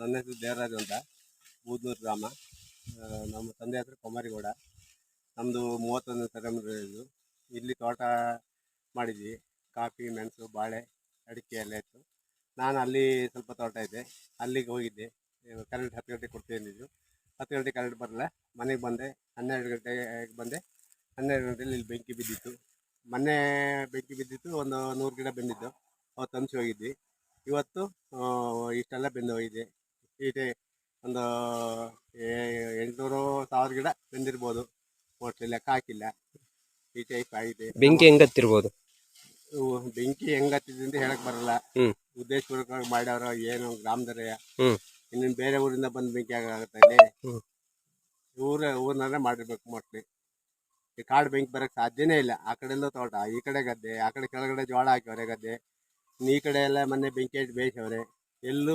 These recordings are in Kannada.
ನನ್ನ ಹೆಸರು ದೇವರಾಜ್ ಅಂತ ಬೂದೂರು ಗ್ರಾಮ. ನಮ್ಮ ತಂದೆ ಹೆಸರು ಕೊಮಾರಿಗೌಡ ನಮ್ಮದು ಮೂವತ್ತೊಂದು ಕಿಲೋಮೀಟರ್ ಇದು. ಇಲ್ಲಿ ತೋಟ ಮಾಡಿದ್ವಿ. ಕಾಫಿ, ಮೆಣಸು, ಬಾಳೆ, ಅಡಿಕೆ ಎಲ್ಲ ಇತ್ತು. ನಾನು ಅಲ್ಲಿ ಸ್ವಲ್ಪ ತೋಟ ಇದೆ ಅಲ್ಲಿಗೆ ಹೋಗಿದ್ದೆ. ಕರೆಂಟ್ ಹತ್ತು ಗಂಟೆಗೆ ಕೊಡ್ತೀನಿ ಅಂದಿದ್ದು. ಹತ್ತು ಗಂಟೆಗೆ ಕರೆಂಟ್ ಬರಲ್ಲ. ಮನೆಗೆ ಬಂದೆ. ಹನ್ನೆರಡು ಗಂಟೆಗೆ ಬಂದೆ. ಹನ್ನೆರಡು ಗಂಟೆಯಲ್ಲಿ ಇಲ್ಲಿ ಬೆಂಕಿ ಬಿದ್ದಿತ್ತು. ಮೊನ್ನೆ ಬೆಂಕಿ ಬಿದ್ದಿತ್ತು. ಒಂದು ನೂರು ಗಿಡ ಬೆಂದಿದ್ದು. ಅವತ್ತು ಹಂಚಿ ಹೋಗಿದ್ವಿ. ಇವತ್ತು ಇಷ್ಟೆಲ್ಲ ಬೆಂದು ಹೋಗಿದೆ. ಈಟೆ ಒಂದು ಎಂಟುನೂರು ಸಾವಿರ ಗಿಡ ಬೆಂದಿರ್ಬೋದು ಮೋಟ್ರಿ ಲೆಕ್ಕ ಹಾಕಿಲ್ಲ. ಈ ಟೈಪ್ ಆಗಿದೆ. ಬೆಂಕಿ ಹೆಂಗತ್ತಿರ್ಬೋದು ಇವು ಬೆಂಕಿ ಹೆಂಗ್ ಹತ್ತಿದೆ ಅಂತ ಹೇಳಕ್ ಬರಲ್ಲ. ಉದ್ದೇಶಪೂರ್ವಕವಾಗಿ ಮಾಡ್ಯಾರ ಏನು ಗ್ರಾಮದರ ಇನ್ನೊಂದು ಬೇರೆ ಊರಿಂದ ಬಂದು ಬೆಂಕಿ ಆಗುತ್ತೆ ಇಲ್ಲಿ? ಊರ ಊರ್ನಲ್ಲೇ ಮಾಡಿರ್ಬೇಕು ಮೋಸ್ಟ್ಲಿ ಈ ಕಾಡು ಬೆಂಕಿ ಬರಕ್ ಸಾಧ್ಯನೇ ಇಲ್ಲ. ಆ ಕಡೆಯಿಂದ ತೋಟ ಈ ಕಡೆ ಗದ್ದೆ ಆ ಕಡೆ ಕೆಳಗಡೆ ಜೋಳ ಹಾಕಿವ್ರೆ ಗದ್ದೆ. ಇನ್ನು ಈ ಕಡೆ ಎಲ್ಲ ಮೊನ್ನೆ ಬೆಂಕಿ ಇಟ್ಟು ಬೇಯಿಸವ್ರೆ. ಎಲ್ಲೂ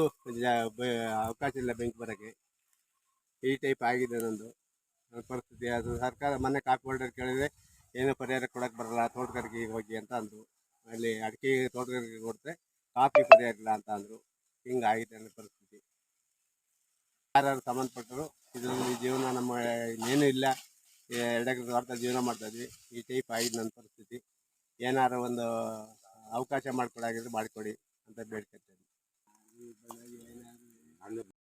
ಅವಕಾಶ ಇಲ್ಲ ಬೆಂಕಿ ಬರೋಕ್ಕೆ. ಈ ಟೈಪ್ ಆಗಿದೆ ನಂದು. ಪರಿಸ್ಥಿತಿ, ಅದು ಸರ್ಕಾರ ಮೊನ್ನೆ ಕಾಪಿ ಹೋಲ್ಡರ್ ಕೇಳಿದ್ರೆ ಏನೂ ಪರಿಹಾರ ಕೊಡೋಕೆ ಬರಲ್ಲ ತೋಟಗಾರಿಕೆಗೆ ಹೋಗಿ ಅಂತ ಅಂದರು. ಅಲ್ಲಿ ಅಡಿಕೆ ತೋಟಗಾರಿಕೆ ಕೊಡ್ತೆ, ಕಾಫಿ ಪರಿಹಾರ ಇಲ್ಲ ಅಂತ ಅಂದರು. ಹಿಂಗಾಗಿದೆ ಅನ್ನೋ ಪರಿಸ್ಥಿತಿ. ಯಾರು ಸಂಬಂಧಪಟ್ಟರು, ಇದರಲ್ಲಿ ಜೀವನ ನಮ್ಮ, ಇನ್ನೇನು ಇಲ್ಲ. ಎರಡಕ್ಕೆ ತೋಟ ಜೀವನ ಮಾಡ್ತಾಯಿದ್ವಿ ಈ ಟೈಪ್ ಆಗಿದೆ ನನ್ನ ಪರಿಸ್ಥಿತಿ. ಏನಾರು ಒಂದು ಅವಕಾಶ ಮಾಡಿಕೊಡಾಗಿದ್ರೆ ಮಾಡಿಕೊಡಿ ಅಂತ ಬೇಡ್ಕೊತೀನಿ Di.